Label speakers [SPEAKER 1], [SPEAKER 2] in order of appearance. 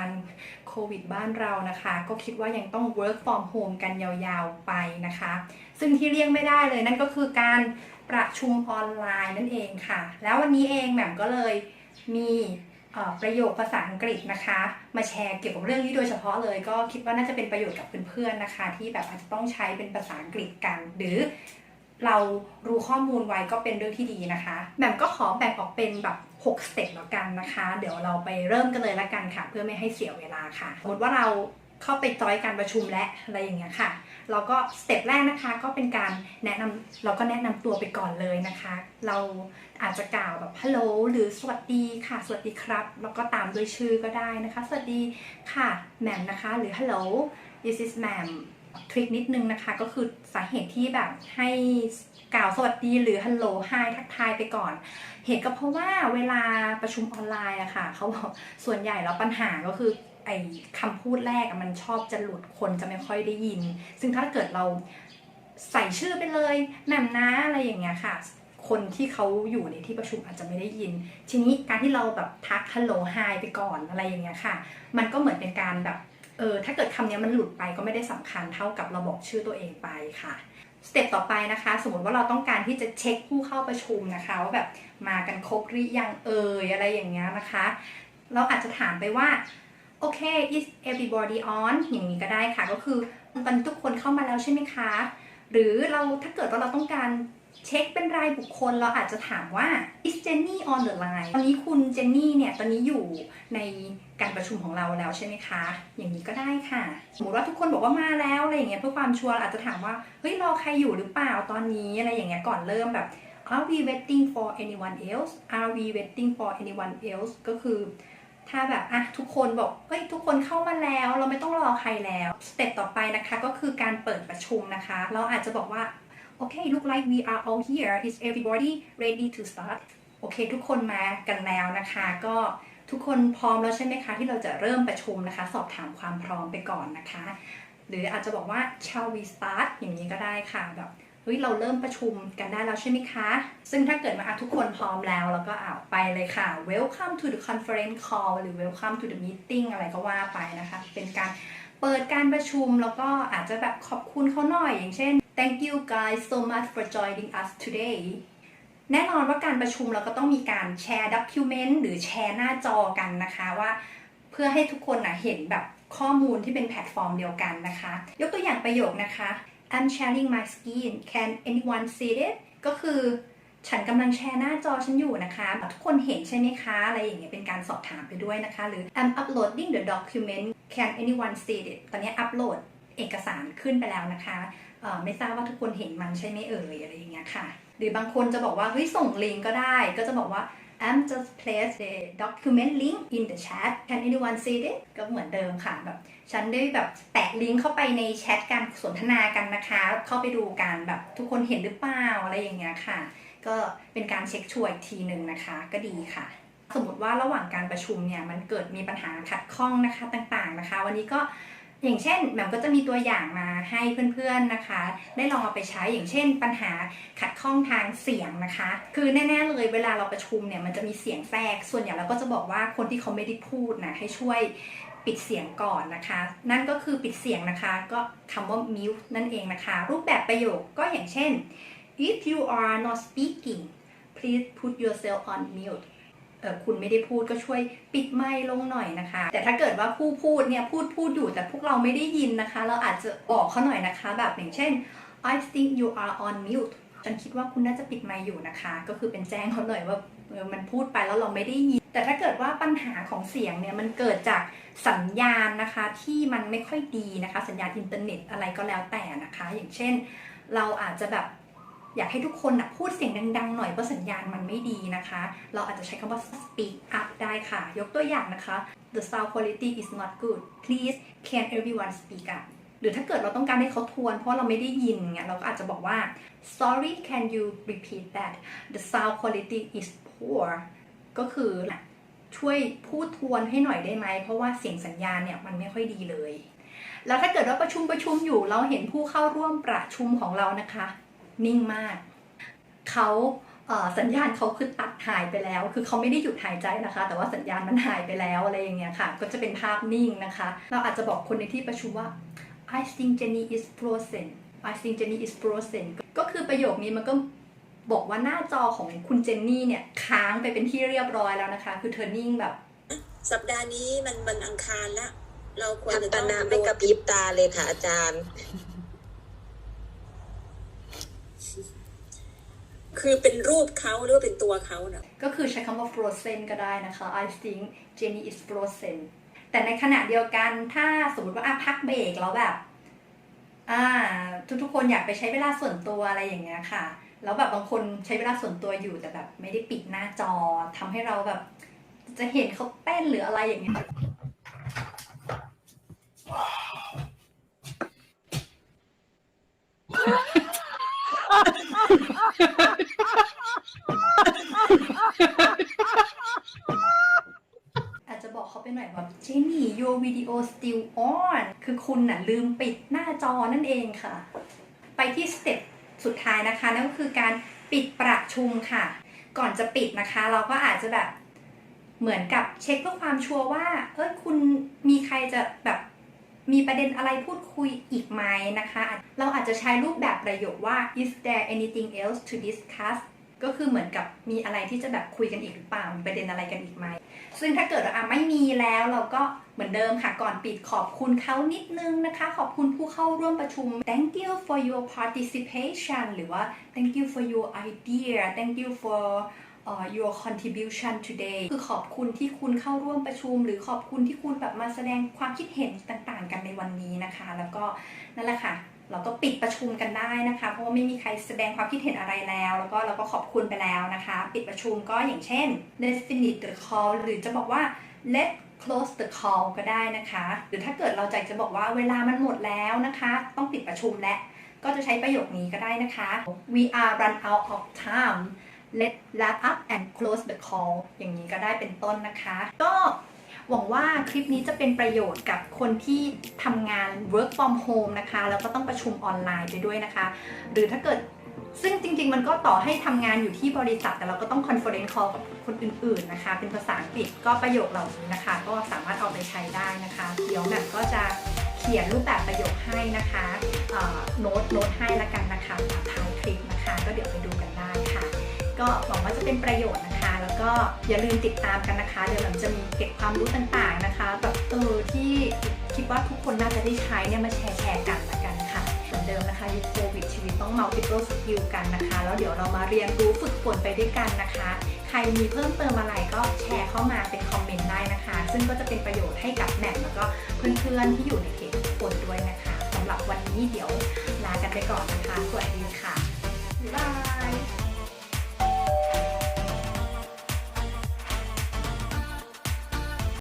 [SPEAKER 1] การโควิดบ้านเรานะคะ ก็คิดว่ายังต้อง work from home กันยาวๆไปนะคะ ซึ่งที่เลี่ยงไม่ได้เลยนั่นก็คือการประชุมออนไลน์นั่นเองค่ะ แล้ววันนี้เองแหม่มก็เลยมีประโยคภาษาอังกฤษนะคะ มาแชร์เกี่ยวกับเรื่องนี้โดยเฉพาะเลย ก็คิดว่าน่าจะเป็นประโยชน์กับเพื่อนๆนะคะ ที่แบบอาจจะต้องใช้เป็นภาษาอังกฤษกัน หรือเรารู้ข้อมูลไว้ก็เป็นเรื่องที่ดีนะคะแหม่มก็ขอแบ่งออกเป็นแบบ 6 สเต็ปแล้วกันนะคะ เดี๋ยวเราไปเริ่มกันเลยละกันค่ะ เพื่อไม่ให้เสียเวลาค่ะสมมติว่าเราเข้าไปจอยการประชุมและอะไรอย่างเงี้ยค่ะ เราก็สเต็ปแรกนะคะก็เป็นการแนะนำเราก็แนะนำตัวไปก่อนเลยนะคะ เราอาจจะกล่าวแบบฮัลโหลหรือสวัสดีค่ะ สวัสดีครับ แล้วก็ตามด้วยชื่อก็ได้นะคะ สวัสดีค่ะแหม่มนะคะ หรือฮัลโหล this is แหม่ม ทริคนิดนึงนะคะ ก็คือสาเหตุที่แบบให้กล่าวสวัสดีหรือฮัลโหลไฮทักทายไปก่อน เหตุก็เพราะว่าเวลาประชุมออนไลน์อะค่ะเขาบอกส่วนใหญ่แล้วปัญหาก็คือไอ้คำพูดแรกมันชอบจะหลุดคนจะไม่ค่อยได้ยิน ซึ่งถ้าเกิดเราใส่ชื่อไปเลยแหม่มนะอะไรอย่างเงี้ยค่ะ คนที่เขาอยู่ในที่ประชุมอาจจะไม่ได้ยิน ทีนี้การที่เราแบบทักฮัลโหลไฮไปก่อนอะไรอย่างเงี้ยค่ะ มันก็เหมือนเป็นการแบบ เออถ้าเกิดคำนี้มันหลุดไปก็ไม่ได้สำคัญเท่ากับเราบอกชื่อตัวเองไปค่ะสเต็ปต่อไปนะคะ สมมติว่าเราต้องการที่จะเช็คผู้เข้าประชุมนะคะว่าแบบมากันครบหรือยังเอ่ยอะไรอย่างเงี้ยนะคะ เราอาจจะถามไปว่าโอเค is everybody on อย่างนี้ก็ได้ค่ะ ก็คือตอนนี้ทุกคนเข้ามาแล้วใช่ไหมคะ หรือเราถ้าเกิดว่าเราต้องการ เช็คเป็นรายบุคคลเราอาจจะถามว่า is Jenny on the line ตอนนี้คุณเจนนี่เนี่ยตอนนี้อยู่ในการประชุมของเราแล้วใช่ไหมคะ อย่างนี้ก็ได้ค่ะ สมมติว่าทุกคนบอกว่ามาแล้วอะไรอย่างเงี้ยเพื่อความชัวร์อาจจะถามว่า เฮ้ยรอใครอยู่หรือเปล่าตอนนี้อะไรอย่างเงี้ยก่อนเริ่มแบบ are we waiting for anyone else are we waiting for anyone else ก็คือถ้าแบบอะทุกคนบอกเฮ้ยทุกคนเข้ามาแล้ว เราไม่ต้องรอใครแล้ว สเต็ปต่อไปนะคะก็คือการเปิดประชุมนะคะ เราอาจจะบอกว่า โอเค look like we are all here is everybody ready to start โอเค ทุกคนมากันแล้วนะคะ ก็ทุกคนพร้อมแล้วใช่ไหมคะ ที่เราจะเริ่มประชุมนะคะ สอบถามความพร้อมไปก่อนนะคะ หรืออาจจะบอกว่า shall we start อย่างนี้ก็ได้ค่ะแบบเฮ้ยเราเริ่มประชุมกันได้แล้วใช่ไหมคะ ซึ่งถ้าเกิดมาอะทุกคนพร้อมแล้วเราก็อ่าไปเลยค่ะ welcome to the conference call หรือ welcome to the meeting อะไรก็ว่าไปนะคะ เป็นการเปิดการประชุมแล้วก็อาจจะแบบขอบคุณเขาหน่อยอย่างเช่น thank you guys so much for joining us today แน่นอนว่าการประชุมเราก็ต้องมีการแชร์ด็อกิวเมนต์หรือแชร์หน้าจอกันนะคะว่าเพื่อให้ทุกคนนะเห็นแบบข้อมูลที่เป็นแพลตฟอร์มเดียวกันนะคะ ยกตัวอย่างประโยคนะคะ I'm sharing my screen can anyone see it ก็คือฉันกำลังแชร์หน้าจอฉันอยู่นะคะ ทุกคนเห็นใช่ไหมคะ อะไรอย่างเงี้ยเป็นการสอบถามไปด้วยนะคะ หรือ I'm uploading the document can anyone see it ตอนนี้อัปโหลดเอกสารขึ้นไปแล้วนะคะ ไม่ทราบว่าทุกคนเห็นมันใช่ไหมเอ่ยอะไรอย่างเงี้ยค่ะ หรือบางคนจะบอกว่าเฮ้ยส่งลิงก์ก็ได้ ก็จะบอกว่า I'm just place the document link in the chat can anyone see it ก็เหมือนเดิมค่ะแบบฉันได้แบบแตะลิงก์เข้าไปในแชทการสนทนากันนะคะ เข้าไปดูกันแบบทุกคนเห็นหรือเปล่าอะไรอย่างเงี้ยค่ะ ก็เป็นการเช็คชัวร์อีกทีหนึ่งนะคะก็ดีค่ะสมมติว่าระหว่างการประชุมเนี่ยมันเกิดมีปัญหาขัดข้องนะคะต่างๆนะคะ วันนี้ก็ อย่างเช่นแหม่มก็จะมีตัวอย่างมาให้เพื่อนๆนะคะ ได้ลองเอาไปใช้อย่างเช่น ปัญหาขัดข้องทางเสียงนะคะ คือแน่ๆเลยเวลาเราประชุมเนี่ยมันจะมีเสียงแทรก ส่วนใหญ่เราก็จะบอกว่าคนที่เขาไม่ได้พูดนะให้ช่วยปิดเสียงก่อนนะคะ นั่นก็คือปิดเสียงนะคะ ก็คำว่า mute นั่นเองนะคะ รูปแบบประโยคก็อย่างเช่น if you are not speaking please put yourself on mute คุณไม่ได้พูดก็ช่วยปิดไมค์ลงหน่อยนะคะ แต่ถ้าเกิดว่าผู้พูดเนี่ยพูดพูดอยู่แต่พวกเราไม่ได้ยินนะคะ เราอาจจะบอกเขาหน่อยนะคะ แบบอย่างเช่น I think you are on mute ฉันคิดว่าคุณน่าจะปิดไมค์อยู่นะคะ ก็คือเป็นแจ้งเขาหน่อยว่ามันพูดไปแล้วเราไม่ได้ยิน แต่ถ้าเกิดว่าปัญหาของเสียงเนี่ยมันเกิดจากสัญญาณนะคะที่มันไม่ค่อยดีนะคะ สัญญาณอินเทอร์เน็ตอะไรก็แล้วแต่นะคะ อย่างเช่น เราอาจจะแบบ อยากให้ทุกคนนะพูดเสียงดังๆ หน่อยเพราะสัญญาณมันไม่ดีนะคะ เราอาจจะใช้คำว่า speak up ได้ค่ะ ยกตัวอย่างนะคะ the sound quality is not good please can everyone speak up หรือถ้าเกิดเราต้องการให้เขาทวน เพราะเราไม่ได้ยินเงี้ยเราก็อาจจะบอกว่า sorry can you repeat that the sound quality is poor ก็คือช่วยพูดทวนให้หน่อยได้ไหม เพราะว่าเสียงสัญญาณเนี่ยมันไม่ค่อยดีเลย แล้วถ้าเกิดว่าประชุมประชุมอยู่เราเห็นผู้เข้าร่วมประชุมของเรานะคะ นิ่งมาก เขาเเอ่อสัญญาณเขาคือตัดหายไปแล้ว คือเขาไม่ได้หยุดหายใจนะคะ แต่ว่าสัญญาณมันหายไปแล้วอะไรอย่างเงี้ยค่ะ ก็จะเป็นภาพนิ่งนะคะ เราอาจจะบอกคนในที่ประชุมว่า I think Jenny is frozen I think Jenny is frozen ก็คือประโยคนี้มันก็บอกว่าหน้าจอของคุณเจนนี่เนี่ยค้างไปเป็นที่เรียบร้อยแล้วนะคะ คือเธอนิ่งแบบ
[SPEAKER 2] สัปดาห์นี้มันวันอังคารละเราควรจะ
[SPEAKER 3] ทำตา
[SPEAKER 2] ต้อง
[SPEAKER 3] นาไม่กระพริบตาเลยค่ะอาจารย์
[SPEAKER 2] คือเป็นรูปเขาหรือว่าเป็นตัวเขาเนะ
[SPEAKER 1] ก็คือใช้คำว่า frozen ก็ได้นะคะ I think Jenny is frozen แต่ในขณะเดียวกันถ้าสมมติว่าอะพักเบรกแล้วแบบอ่าทุกๆคนอยากไปใช้เวลาส่วนตัวอะไรอย่างเงี้ยค่ะแล้วแบบบางคนใช้เวลาส่วนตัวอยู่แต่แบบไม่ได้ปิดหน้าจอทำให้เราแบบ จะเห็นเขาเต้นหรืออะไรอย่างเงี้ย อาจจะบอกเขาไปหน่อยแบบเจนี่ your video still on คือคุณน่ะลืมปิดหน้าจอนั่นเองค่ะ ไปที่สเต็ปสุดท้ายนะคะ นั่นก็คือการปิดประชุมค่ะ ก่อนจะปิดนะคะ เราก็อาจจะแบบเหมือนกับเช็คเพื่อความชัวร์ว่า เออคุณมีใครจะแบบมีประเด็นอะไรพูดคุยอีกไหมนะคะ เราอาจจะใช้รูปแบบประโยคว่า is there anything else to discuss ก็คือเหมือนกับมีอะไรที่จะแบบคุยกันอีกหรือเปล่ามีประเด็นอะไรกันอีกไหมซึ่งถ้าเกิดว่าอะไม่มีแล้วเราก็เหมือนเดิมค่ะก่อนปิดขอบคุณเขานิดนึงนะคะ ขอบคุณผู้เข้าร่วมประชุม thank you for your participation หรือว่า thank you for your idea thank you for uh, your contribution today คือขอบคุณที่คุณเข้าร่วมประชุม หรือขอบคุณที่คุณแบบมาแสดงความคิดเห็นต่างๆ กันในวันนี้นะคะ แล้วก็นั่นแหละค่ะ เราก็ปิดประชุมกันได้นะคะ เพราะว่าไม่มีใครแสดงความคิดเห็นอะไรแล้ว แล้วก็เราก็ขอบคุณไปแล้วนะคะ ปิดประชุมก็อย่างเช่น let's finish the call หรือจะบอกว่า let close the call ก็ได้นะคะ หรือถ้าเกิดเราใจจะบอกว่าเวลามันหมดแล้วนะคะ ต้องปิดประชุมและก็จะใช้ประโยคนี้ก็ได้นะคะ we are run out of time let wrap up and close the call อย่างนี้ก็ได้เป็นต้นนะคะ ก็ หวังว่าคลิปนี้จะเป็นประโยชน์กับคนที่ทำงาน work from home นะคะ แล้วก็ต้องประชุมออนไลน์ไปด้วยนะคะ หรือถ้าเกิดซึ่งจริง ๆ มันก็ต่อให้ทำงานอยู่ที่บริษัท แต่เราก็ต้องคอนเฟอเรนซ์คอลกับคนอื่น ๆ นะคะ เป็นภาษาอังกฤษก็ประโยคเหล่านี้นะคะ ก็สามารถเอาไปใช้ได้นะคะ เดี๋ยวแหม่มก็จะเขียนรูปแบบประโยคให้นะคะโน้ตโน้ตให้ละกันนะคะท้ายคลิปนะคะ ก็เดี๋ยวไปดูกันได้ค่ะ ก็หวังว่าจะเป็นประโยชน์นะคะ ก็อย่าลืมติดตามกันนะคะ เดี๋ยวเราจะมีเก็บความรู้ต่างๆนะคะแบบเออที่คิดว่าทุกคนน่าจะได้ใช้เนี่ยมาแชร์แชร์กันละกันค่ะเหมือนเดิมนะคะยุคโควิดชีวิตต้อง multiple skill กันนะคะ แล้วเดี๋ยวเรามาเรียนรู้ฝึกฝนไปด้วยกันนะคะ ใครมีเพิ่มเติมอะไรก็แชร์เข้ามาเป็นคอมเมนต์ได้นะคะ ซึ่งก็จะเป็นประโยชน์ให้กับแหม่มแล้วก็เพื่อนๆที่อยู่ในเพจทุกคนด้วยนะคะสำหรับวันนี้เดี๋ยวลากันไปก่อนนะคะสวัสดีค่ะบ๊าย